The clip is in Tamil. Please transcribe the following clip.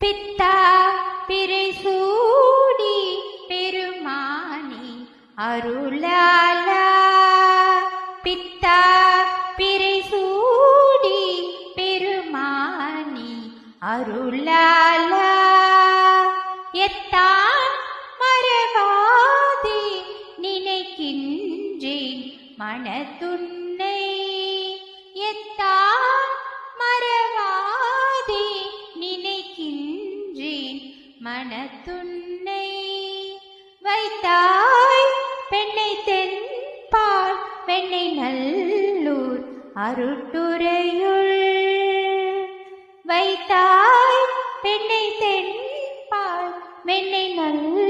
பித்தா பிறை சூடி பெருமானி அருளாலா. பித்தா பிறை சூடி பெருமானி அருளாலா. எத்தான் மறவாதே நினைக்கின்றேன் மனதுன் மனத்துன்னை வைத்தாய் பெண்ணை தென்பால் பெண்ணை நல்லூர் அருட்டுரையுள். வைத்தாய் பெண்ணை தென்பால் வெண்ணை நல்லூர்